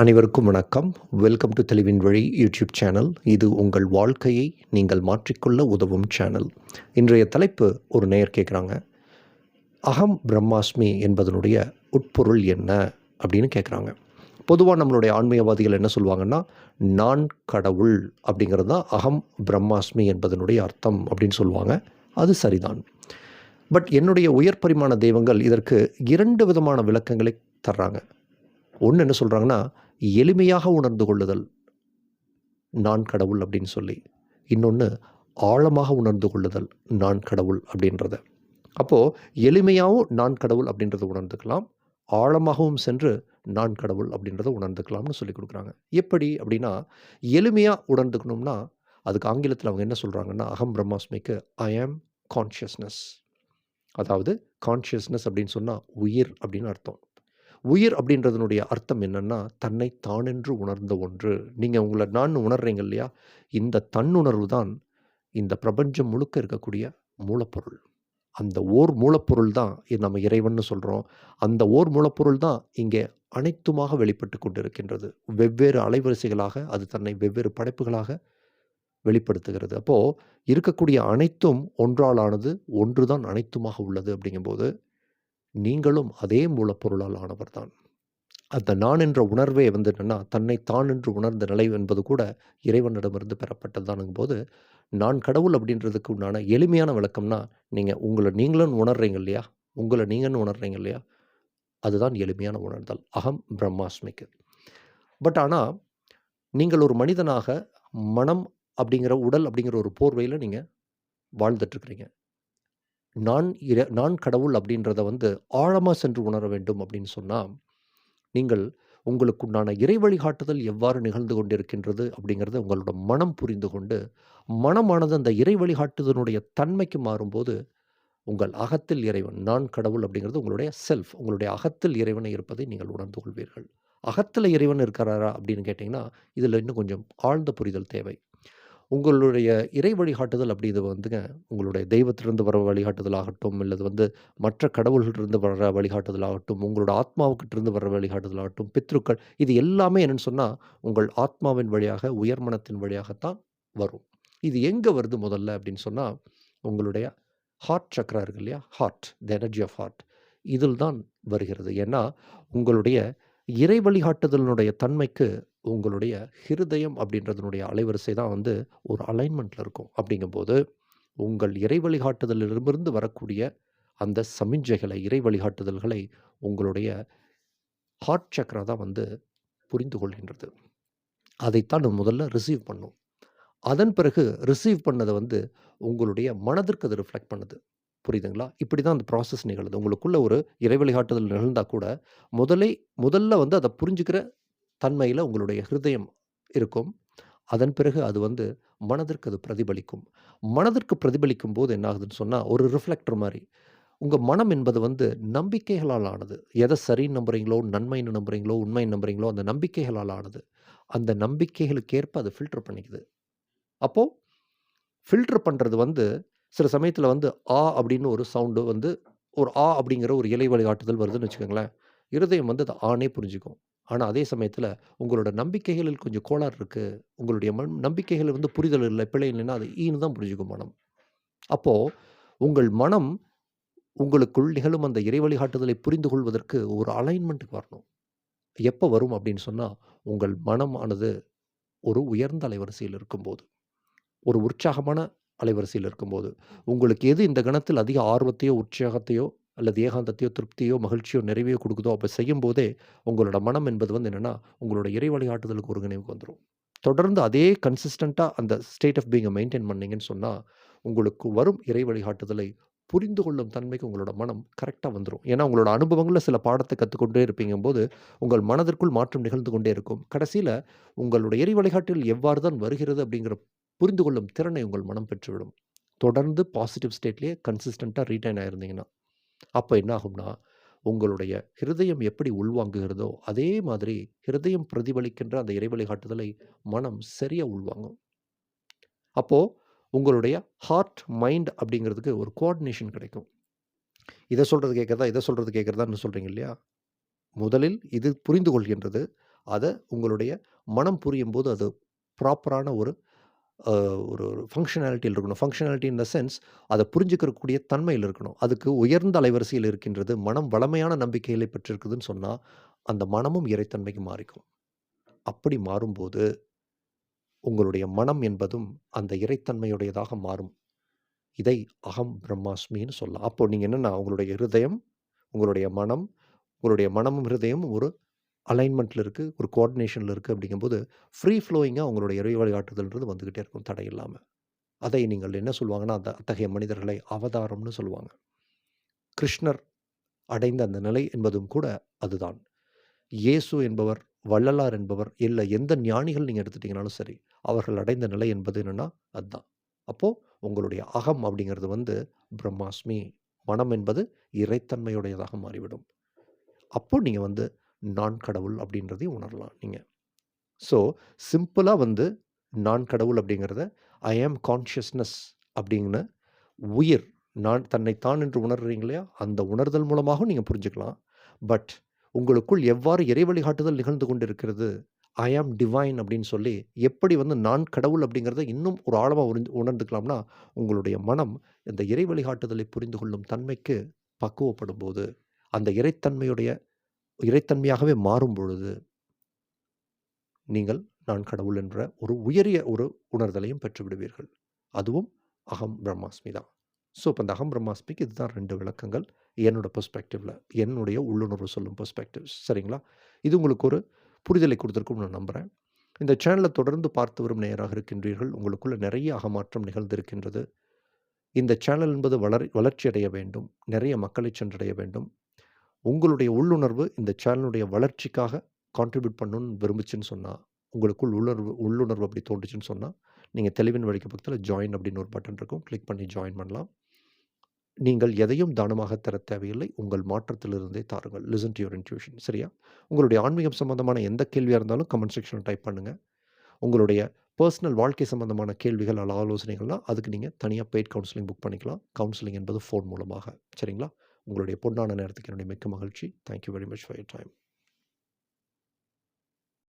அனைவருக்கும் வணக்கம். Welcome to தெளிவின் வழி யூடியூப் சேனல் இது உங்கள் வாழ்க்கையை நீங்கள் மாற்றிக்கொள்ள உதவும் சேனல் இன்றைய தலைப்பு ஒரு நேயர் கேட்குறாங்க அகம் பிரம்மாஸ்மி என்பதனுடைய உட்பொருள் என்ன அப்படின்னு கேட்குறாங்க பொதுவாக நம்மளுடைய ஆன்மீகவாதிகள் என்ன சொல்லுவாங்கன்னா நான் கடவுள் அப்படிங்கிறது தான் அகம் பிரம்மாஸ்மி என்பதனுடைய அர்த்தம் அப்படின்னு சொல்லுவாங்க அது சரிதான். பட் என்னுடைய உயர் பரிமாண தெய்வங்கள் இதற்கு இரண்டு விதமான விளக்கங்களை தர்றாங்க. ஒன்று என்ன சொல்கிறாங்கன்னா எளிமையாக உணர்ந்து கொள்ளுதல். நான் கடவுள் அப்படின்னு சொல்லி. இன்னொன்று ஆழமாக உணர்ந்து கொள்ளுதல். நான் கடவுள் அப்படின்றத. அப்போது எளிமையாகவும் நான் கடவுள் அப்படின்றத உணர்ந்துக்கலாம். ஆழமாகவும் சென்று நான் கடவுள் அப்படின்றத உணர்ந்துக்கலாம்னு சொல்லி கொடுக்குறாங்க. எப்படி அப்படின்னா எளிமையாக உணர்ந்துக்கணும்னா அதுக்கு ஆங்கிலத்தில் அவங்க என்ன சொல்கிறாங்கன்னா அகம் பிரம்மாஸ்மிக்கு ஐ ஆம் கான்ஷியஸ்னஸ் அதாவது கான்ஷியஸ்னஸ் அப்படின்னு சொன்னால் உயிர் அப்படின்னு அர்த்தம். உயிர் அப்படின்றதுனுடைய அர்த்தம் என்னென்னா தன்னை தானென்று உணர்ந்த ஒன்று. நீங்கள் உங்களை நான் உணர்றீங்க இல்லையா? இந்த தன்னுணர்வு தான் இந்த பிரபஞ்சம் முழுக்க இருக்கக்கூடிய மூலப்பொருள். அந்த ஓர் மூலப்பொருள் தான் இது நம்ம இறைவன்னு சொல்கிறோம் அந்த ஓர் மூலப்பொருள் தான் இங்கே அனைத்துமாக வெளிப்பட்டு கொண்டிருக்கின்றது. வெவ்வேறு அலைவரிசைகளாக அது தன்னை வெவ்வேறு படைப்புகளாக வெளிப்படுத்துகிறது. அப்போது இருக்கக்கூடிய அனைத்தும் ஒன்றாலானது ஒன்று தான் அனைத்துமாக உள்ளது அப்படிங்கும்போது நீங்களும் அதே மூலப்பொருளால் ஆனவர் தான் அந்த நான் என்ற உணர்வே வந்து என்னென்னா தன்னை தான் என்று உணர்ந்த நிலை என்பது கூட இறைவனிடமிருந்து பெறப்பட்டதானுங்கும் போது நான் கடவுள் அப்படின்றதுக்கு உண்டான எளிமையான விளக்கம்னா நீங்கள் உங்களை நீங்களும் உணர்றீங்க இல்லையா? உங்களை நீங்கன்னு உணர்றீங்க இல்லையா? அதுதான் எளிமையான உணர்தல். அகம் பிரம்மாஸ்மிக்கு. பட் ஆனால் நீங்கள் ஒரு மனிதனாக மனம் அப்படிங்கிற உடல் அப்படிங்கிற ஒரு போர்வையில் நீங்கள் வாழ்ந்துட்டுருக்குறீங்க நான் இர நான் கடவுள் அப்படின்றத வந்து ஆழமாக சென்று உணர வேண்டும் அப்படின்னு சொன்னால் நீங்கள் உங்களுக்குண்டான இறை வழிகாட்டுதல் எவ்வாறு நிகழ்ந்து கொண்டிருக்கின்றது அப்படிங்கிறத உங்களோட மனம் புரிந்து கொண்டு மனமானது அந்த இறை வழிகாட்டுதலுடைய தன்மைக்கு மாறும்போது உங்கள் அகத்தில் இறைவன் நான் கடவுள் அப்படிங்கிறது உங்களுடைய செல்ஃப் உங்களுடைய அகத்தில் இறைவனை இருப்பதை நீங்கள் உணர்ந்து கொள்வீர்கள். அகத்தில் இறைவன் இருக்கிறாரா அப்படின்னு கேட்டிங்கன்னா இதில் இன்னும் கொஞ்சம் ஆழ்ந்த புரிதல் தேவை. உங்களுடைய இறை வழிகாட்டுதல் அப்படி இது வந்துங்க உங்களுடைய தெய்வத்திலிருந்து வர வழிகாட்டுதல் ஆகட்டும் இல்லது வந்து மற்ற கடவுள்கிட்டிருந்து வர வழிகாட்டுதல் ஆகட்டும் உங்களோட ஆத்மாவுக்கிட்டிருந்து வர வழிகாட்டுதல் ஆகட்டும் பித்ருக்கள் இது எல்லாமே என்னென்னு சொன்னால் உங்கள் ஆத்மாவின் வழியாக உயர்மனத்தின் வழியாகத்தான் வரும். இது எங்கே வருது முதல்ல அப்படின்னு சொன்னால் உங்களுடைய ஹார்ட் சக்கரா இருக்கு இல்லையா? Heart the energy of heart இதில் தான் வருகிறது. ஏன்னா உங்களுடைய இறை வழிகாட்டுதலினுடைய தன்மைக்கு உங்களுடைய ஹிருதயம் அப்படின்றதுனுடைய அலைவரிசை தான் வந்து ஒரு அலைன்மெண்ட்டில் இருக்கும். அப்படிங்கும்போது உங்கள் இறை வழிகாட்டுதலிலிருந்து வரக்கூடிய அந்த சமிஞ்சைகளை இறை வழிகாட்டுதல்களை உங்களுடைய ஹார்ட் சக்கரா தான் வந்து புரிந்து கொள்கின்றது. அதைத்தான் நம்ம முதல்ல ரிசீவ் பண்ணும் அதன் பிறகு ரிசீவ் பண்ணதை வந்து உங்களுடைய மனதிற்கு அது ரிஃப்ளெக்ட் பண்ணுது. புரியுதுங்களா? இப்படி தான் அந்த ப்ராசஸ் நிகழுது. உங்களுக்குள்ள ஒரு இறை வழிகாட்டுதல் நிகழ்ந்தால் கூட முதலே முதல்ல வந்து அதை புரிஞ்சுக்கிற தன்மையில் உங்களுடைய ஹிருதயம் இருக்கும். அதன் பிறகு அது வந்து மனதிற்கு அது பிரதிபலிக்கும். மனதிற்கு பிரதிபலிக்கும் போது என்ன ஆகுதுன்னு சொன்னால் ஒரு ரிஃப்ளெக்டர் மாதிரி உங்கள் மனம் என்பது வந்து நம்பிக்கைகளால் ஆனது. எதை சரின்னு நம்புறீங்களோ நன்மைன்னு நம்புறீங்களோ உண்மைன்னு நம்புறீங்களோ அந்த நம்பிக்கைகளால் ஆனது. அந்த நம்பிக்கைகளுக்கு ஏற்ப அது ஃபில்டர் பண்ணிக்குது. அப்போது ஃபில்டர் பண்ணுறது வந்து சில சமயத்தில் வந்து ஆ அப்படின்னு ஒரு சவுண்டு வந்து ஒரு ஆ அப்படிங்கிற ஒரு இலை வழிகாட்டுதல் வருதுன்னு வச்சுக்கோங்களேன் இருதயம் வந்து அது ஆனே புரிஞ்சுக்கும். ஆனால் அதே சமயத்தில் உங்களோட நம்பிக்கைகளில் கொஞ்சம் கோளாறு இருக்குது உங்களுடைய மண் நம்பிக்கைகள் வந்து புரிதல் இல்லை பிழை இல்லைன்னா அது ஈன்னு தான் புரிஞ்சுக்கும் மனம். அப்போது உங்கள் மனம் உங்களுக்குள் நிகழும் அந்த இறை வழிகாட்டுதலை புரிந்து கொள்வதற்கு ஒரு அலைன்மெண்ட்டுக்கு வரணும். எப்போ வரும் அப்படின்னு சொன்னால் உங்கள் மனமானது ஒரு உயர்ந்த அலைவரிசையில் இருக்கும்போது. ஒரு உற்சாகமான அலைவரிசையில் இருக்கும்போது. உங்களுக்கு எது இந்த கணத்தில் அதிக ஆர்வத்தையோ உற்சாகத்தையோ அல்லது ஏகாந்தத்தையோ திருப்தியோ மகிழ்ச்சியோ நிறைவையோ கொடுக்குதோ அப்போ செய்யும் போதே உங்களோட மனம் என்பது வந்து என்னென்னா உங்களோட இறை வழிகாட்டுதலுக்கு ஒரு வந்துடும் தொடர்ந்து அதே கன்சிஸ்டண்ட்டாக அந்த ஸ்டேட் ஆஃப் பீங்கை மெயின்டைன் பண்ணீங்கன்னு சொன்னால் உங்களுக்கு வரும் இறை வழிகாட்டுதலை புரிந்து கொள்ளும் தன்மைக்கு உங்களோட மனம் கரெக்டாக வந்துடும் ஏன்னா உங்களோட அனுபவங்களில் சில பாடத்தை கற்றுக்கொண்டே இருப்பீங்கும்போது உங்கள் மனதிற்குள் மாற்றம் நிகழ்ந்து கொண்டே இருக்கும். கடைசியில் உங்களுடைய எரி வழிகாட்டில் எவ்வாறு தான் வருகிறது அப்படிங்கிற புரிந்து கொள்ளும் திறனை உங்கள் மனம் பெற்றுவிடும். தொடர்ந்து பாசிட்டிவ் ஸ்டேட்லேயே கன்சிஸ்டண்ட்டாக ரீட்டைன் ஆயிருந்தீங்கன்னா அப்போ என்ன ஆகும்னா உங்களுடைய ஹிருதயம் எப்படி உள்வாங்குகிறதோ அதே மாதிரி ஹிருதயம் பிரதிபலிக்கின்ற அந்த இறைவழி காட்டுதலை மனம் சரியாக உள்வாங்கும். அப்போது உங்களுடைய ஹார்ட் மைண்ட் அப்படிங்கிறதுக்கு ஒரு கோஆர்டினேஷன் கிடைக்கும். இதை சொல்கிறது கேட்குறதா இதை சொல்கிறது கேட்குறதான்னு சொல்கிறீங்க இல்லையா? முதலில் இது புரிந்து கொள்கின்றது அதை உங்களுடைய மனம் புரியும்போது அது ப்ராப்பரான ஒரு ஒரு ஒரு ஃபங்க்ஷனாலிட்டியில் இருக்கணும். ஃபங்க்ஷனாலிட்டி இன் த சென்ஸ் அதை புரிஞ்சுக்கிறக்கூடிய தன்மையில் இருக்கணும். அதுக்கு உயர்ந்த அலைவரிசையில் இருக்கின்றது. மனம் வளமையான நம்பிக்கைகளை பெற்றிருக்குதுன்னு சொன்னால் அந்த மனமும் இறைத்தன்மைக்கு மாறிக்கும். அப்படி மாறும்போது, உங்களுடைய மனம் என்பதும் அந்த இறைத்தன்மையுடையதாக மாறும். இதை அகம் பிரம்மாஸ்மின்னு சொல்லலாம். அப்போ நீங்கள் என்னென்னா உங்களுடைய ஹிருதயம் உங்களுடைய மனம், உங்களுடைய மனமும் ஹிருதயம் ஒரு அலைன்மெண்ட்டில் இருக்குது ஒரு கோஆர்டினேஷனில் இருக்குது அப்படிங்கும்போது, ஃப்ரீ ஃப்ளோயிங்காக அவங்களுடைய இறை வழிகாட்டுதல்ன்றது வந்துக்கிட்டே இருக்கும் தடை இல்லாமல் அதை நீங்கள் என்ன சொல்லுவாங்கன்னா, அந்த அத்தகைய மனிதர்களை அவதாரம்னு சொல்லுவாங்க. கிருஷ்ணர் அடைந்த அந்த நிலை என்பதும் கூட அதுதான். இயேசு என்பவர், வள்ளலார் என்பவர், இல்லை எந்த ஞானிகள் நீங்கள் எடுத்துட்டீங்கனாலும் சரி, அவர்கள் அடைந்த நிலை என்பது என்னென்னா அதுதான். அப்போது உங்களுடைய அகம் அப்படிங்கிறது வந்து பிரம்மாஸ்மி. மனம் என்பது இறைத்தன்மையுடையதாக மாறிவிடும். அப்போது நீங்கள் வந்து நான் கடவுள் அப்படின்றதையும் உணரலாம் நீங்கள் ஸோ, சிம்பிளாக வந்து நான் கடவுள் அப்படிங்கிறத ஐ ஆம் கான்ஷியஸ்னஸ் அப்படின்னு உயிர் நான் தன்னை தான் என்று உணர்றீங்க இல்லையா? அந்த உணர்தல் மூலமாகவும் நீங்கள் புரிஞ்சுக்கலாம். பட் உங்களுக்குள் எவ்வாறு இறை வழிகாட்டுதல் நிகழ்ந்து கொண்டிருக்கிறது, ஐ ஆம் டிவைன் அப்படின்னு சொல்லி எப்படி வந்து நான் கடவுள் அப்படிங்கிறத இன்னும் ஒரு ஆழமாக உறிந்து உணர்ந்துக்கலாம்னா, உங்களுடைய மனம் இந்த இறை வழிகாட்டுதலை புரிந்து கொள்ளும் தன்மைக்கு பக்குவப்படும் போது அந்த இறைத்தன்மையுடைய இறைத்தன்மையாகவே மாறும் பொழுது நீங்கள் நான் கடவுள் என்ற ஒரு உயரிய ஒரு உணர்தலையும் பெற்றுவிடுவீர்கள் அதுவும் அகம் பிரம்மாஸ்மி தான். ஸோ, இப்போ அந்த அகம் பிரம்மாஸ்மிக்கு இதுதான் ரெண்டு விளக்கங்கள். என்னோட பெர்ஸ்பெக்டிவ்ல. என்னுடைய உள்ளுணர்வு சொல்லும் பெர்ஸ்பெக்டிவ்ஸ் சரிங்களா? இது உங்களுக்கு ஒரு புரிதலை கொடுத்துருக்கும் நான் நம்புகிறேன் இந்த சேனலை தொடர்ந்து பார்த்து வரும் நேராக இருக்கின்றீர்கள். உங்களுக்குள்ள நிறைய அகமாற்றம் நிகழ்ந்திருக்கின்றது. இந்த சேனல் என்பது வளர் வளர்ச்சி அடைய வேண்டும். நிறைய மக்களை சென்றடைய வேண்டும். உங்களுடைய உள்ளுணர்வு இந்த சேனலுடைய வளர்ச்சிக்காக கான்ட்ரிபியூட் பண்ணணும்னு விரும்புச்சுன்னு சொன்னால் உங்களுக்குள் உள்ளுணர்வு உள்ளுணர்வு அப்படி தோன்றுச்சுன்னு சொன்னால் நீங்கள் தெளிவின் வழிக்கு பக்கத்தில் ஜாயின் அப்படின்னு ஒரு பட்டன் இருக்கும். கிளிக் பண்ணி ஜாயின் பண்ணலாம். நீங்கள் எதையும் தானமாக தர தேவையில்லை. உங்கள் மாற்றத்திலிருந்தே தாருங்கள். லிசன் டு யுவர் இன்ட்யூஷன் சரியா? உங்களுடைய ஆன்மீகம் சம்பந்தமான எந்த கேள்வியாக இருந்தாலும் கமெண்ட் செக்ஷனில் டைப் பண்ணுங்கள் உங்களுடைய பர்சனல் வாழ்க்கை சம்பந்தமான கேள்விகள் அல்ல ஆலோசனைகள்லாம் அதுக்கு நீங்கள் தனியாக பெய்ட் கவுன்சிலிங் புக் பண்ணிக்கலாம். கவுன்சிலிங் என்பது ஃபோன் மூலமாக. சரிங்களா? உங்களுடைய பொன்னான நேரத்துக்கு என்னுடைய மிக்க மகிழ்ச்சி. Thank you very much for your time.